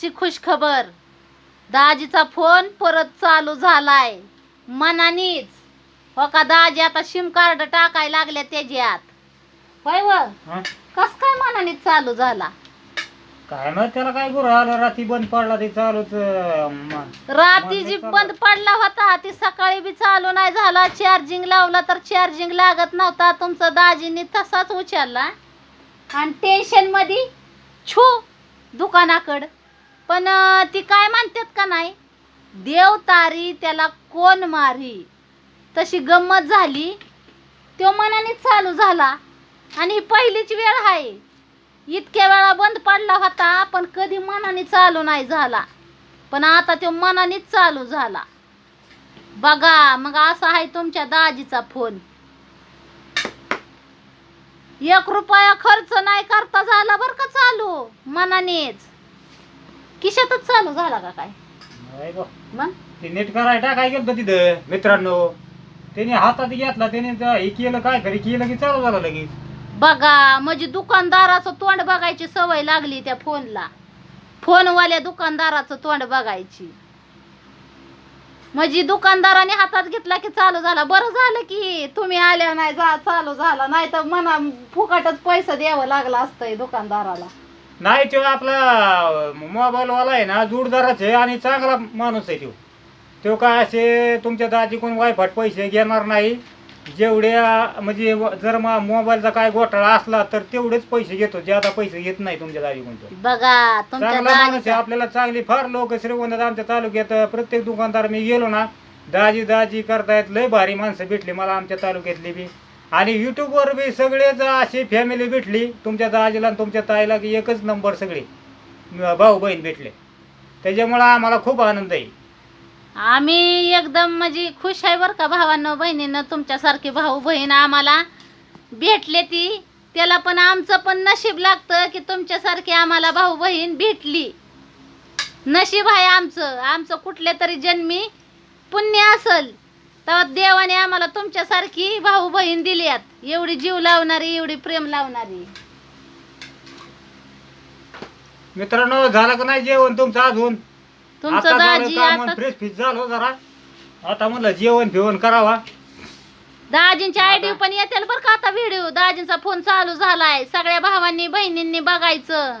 आजची खुशखबर. दाजीचा फोन परत चालू झालाय. मनानीच. हो का दाजी आता सिम कार्ड टाकायला लागल्या त्याच्यात. होय व? कस काय मनानीच चालू झाला? काय ना त्याला काय गुरु आलं रात्री बंद पडला ते चालूच अं, म- रात्री जी चालू. बंद पडला होता ती सकाळी बी चालू नाही झाला. चार्जिंग लावला तर चार्जिंग लागत नव्हता. तुमचं दाजीने तसाच उचलला. आणि टेन्शनमध्ये छू दुकानाकड. पण ती काय म्हणतात का नाही? देव तारी त्याला कोण मारी? तशी गंमत झाली. तो मनाने चालू झाला. आणि ही पहिलीच वेळ आहे. इतक्या वेळा बंद पडला होता पण कधी मनाने चालू नाही झाला. पण आता तो मनानेच चालू झाला. बघा मग असा आहे तुमच्या दाजीचा फोन. एक रुपया खर्च नाही करता झाला बर का चालू? मनानेच. किशातच चालू झाला का काय? नाही गं. मग? ते नीट करायला काय गेलं तिथं मित्रांनो. त्याने हातात घेतला त्याने त्या- हे केलं काय तरी केलं की चालू झालं लगेच. बघा म्हणजे दुकानदाराचं तोंड बघायची सवय लागली त्या फोनला. फोनवाल्या दुकानदाराचं तोंड बघायची. म्हणजे दुकानदाराने हातात घेतला की चालू झाला. बरं झालं की तुम्ही आल्या नाही जा चालू झाला. नाही तर मना फुकटच पैसा द्यावं लागला असतंय दुकानदाराला. नाही तो आपला मोबाईल वाला आहे ना जोडदाराच आहे आणि चांगला माणूस आहे तो तो काय असे तुमच्या दाजी कोण वायफाट पैसे घेणार नाही. जेवढे अं, म्हणजे जर मोबाईलचा काय घोटाळा असला तर तेवढेच पैसे घेतो. ज्यादा पैसे घेत नाही तुमच्या दाजी कोणतो बघा तुमच्या चांगला माणूस आहे. दाजीचा आपल्याला चांगली फार लोक श्रीगोंदात आमच्या तालुक्यात प्रत्येक दुकानदार मी गेलो ना दाजी दाजी करतायत लय भारी माणसं भेटली मला आमच्या तालुक्यातली बी. आणि युट्यूबवर बी सगळेच अशी फॅमिली भेटली. तुमच्या दाजीला आणि तुमच्या ताईला की एकच नंबर सगळे. भाऊ बहीण भेटले. त्याच्यामुळं आम्हाला खूप आनंद आहे. आम्ही एकदम म्हणजे खुश आहे बरं का भावांनो बहिणीनं तुमच्यासारखी भाऊ बहीण आम्हाला भेटले ती. त्याला पण आमचं पण नशीब लागतं की तुमच्यासारखी आम्हाला भाऊ बहीण भेटली. नशीब आहे आमचं. आमचं कुठल्या तरी जन्मी पुण्य असल. तेव्हा देवाने आम्हाला तुमच्यासारखी भाऊ बहीण दिल्यात. एवढी जीव लावणारी एवढी प्रेम लावणारी. मित्रांनो झालं का नाही जेवण तुमचं अजून? तुमचं आता झालं दाजी काम आता फ्रेश फिश झालो जरा. आता म्हणलं जेवण फिवण करावा. दाजींच्या आयडी पण येतील बरं का आता व्हिडिओ दाजींचा फोन चालू झालाय. सगळ्या भावांनी बहिणींनी बघायचं.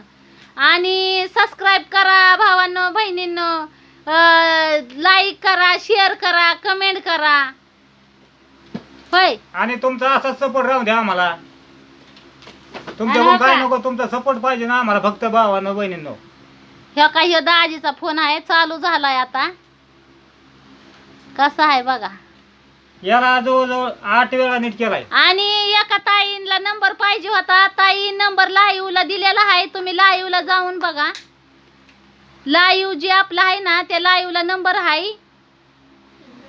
आणि सबस्क्राईब करा भावांनो बहिणींनो. लाईक करा शेअर करा कमेंट करा. होय. आणि तुमचा असाच सपोर्ट राहू द्या आम्हाला. तुमच्या काय नको तुमचा सपोर्ट पाहिजे ना आम्हाला फक्त भावानं बहिणींनो. ह्या काही ह्यो दाजीचा फोन आहे चालू झालाय आता. कसा आहे बघा. याला जवळजवळ आठ वेळा नीट केलाय. आणि एका ताईला नंबर पाहिजे होता. ताई नंबर लाईव्हला दिलेला आहे तुम्ही लाईव्हला जाऊन बघा. लाईव्ह जे आपला आहे ना त्या लाईव्हला नंबर आहे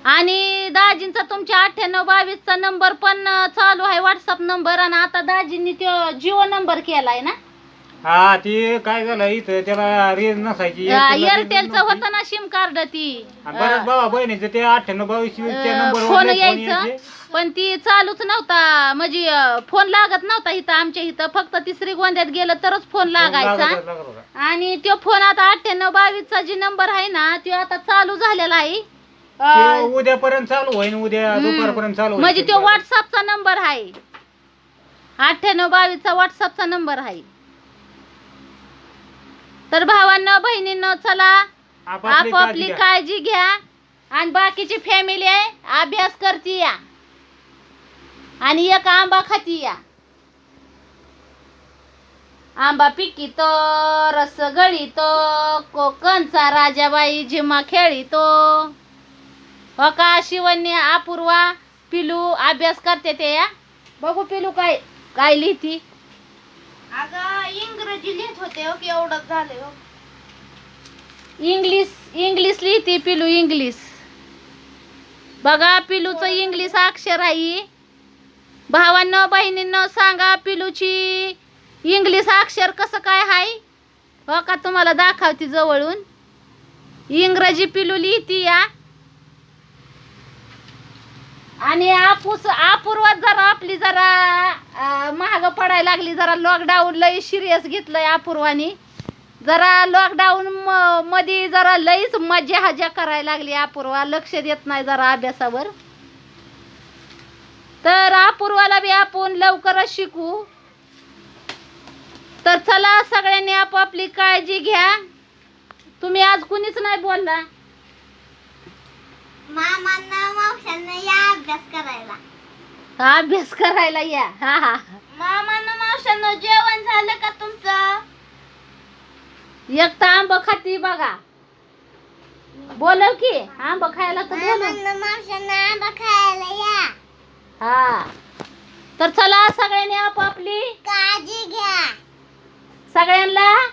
आणि दाजींचा तुमच्या अठ्ठ्याण्णव बावीसचा नंबर पण चालू आहे व्हॉट्सअप नंबर आणि आता दाजींनी तो जिओ नंबर केला आहे ना. हा ते काय झालं इथं त्याला रेंज नसायची. एअरटेलचं नव्हती. होतं ना सिम कार्ड ती. आणि बऱ्याच भावा बहिणीचं ते अठ्ठ्याण्णव बावीस नंबरवर फोन यायचा. पण ती चालूच नव्हता. म्हणजे फोन लागत नव्हता इथं आमच्या इथं. फक्त ती श्रीगोंद्यात गेलं तरच फोन लागायचा. आणि तो फोन आता अठ्ठ्याण्णव बावीसचा जी नंबर आहे ना तो आता चालू झालेला आहे. उद्यापर्यंत चालू होईन उद्या. दुपारपर्यंत चालू म्हणजे तो व्हॉट्सअपचा नंबर आहे. अठ्ठ्याण्णव बावीसचा व्हॉट्सअपचा नंबर आहे. तर भावांनो बहिणींनो चला आपापली काळजी घ्या. आणि बाकीची फॅमिली आहे अभ्यास करती या. आणि एक आंबा खाती या. आंबा पिकितो रस गळीतो कोकणचा राजाबाई झिमा खेळीतो. हो का शिवन्य अपूर्वा पिलू अभ्यास करते ते या. बघू पिलू काय काय लिहिती. अगं इंग्रजी लिहित होते हो की एवढंच झाले हो. इंग्लिश इंग्लिश लिहिते पिलू इंग्लिश. बघा पिलूचं इंग्लिश अक्षर आहे. भावांनो बहिणींनो सांगा पिलूची इंग्लिश अक्षर कसं काय आहे हो का तुम्हाला दाखवते जवळून? इंग्रजी पिलू लिहिती या. आणि आपूस अपूर्वात जरा आपली जरा पडायला लागली जरा लॉकडाऊन लय सिरियस घेतलंय अपूर्वानी. जरा लॉकडाऊन मध्ये जरा लईच मजा हजा करायला लागली अपूर्वा. लक्ष देत नाही जरा अभ्यासावर. तर अपूर्वाला बी आपण लवकरच शिकू. तर चला सगळ्यांनी आपापली काळजी घ्या. तुम्ही आज कुणीच नाही बोलला. मामांना मावशांना या अभ्यास करायला. अभ्यास करायला या. हा हा जेवण झालं का तुमचं? एक तर आंब खाती बघा. बोलव की आंब खायला तर आंबा खायला या. हा. तर चला सगळ्यांनी आपापली. काळजी घ्या. सगळ्यांना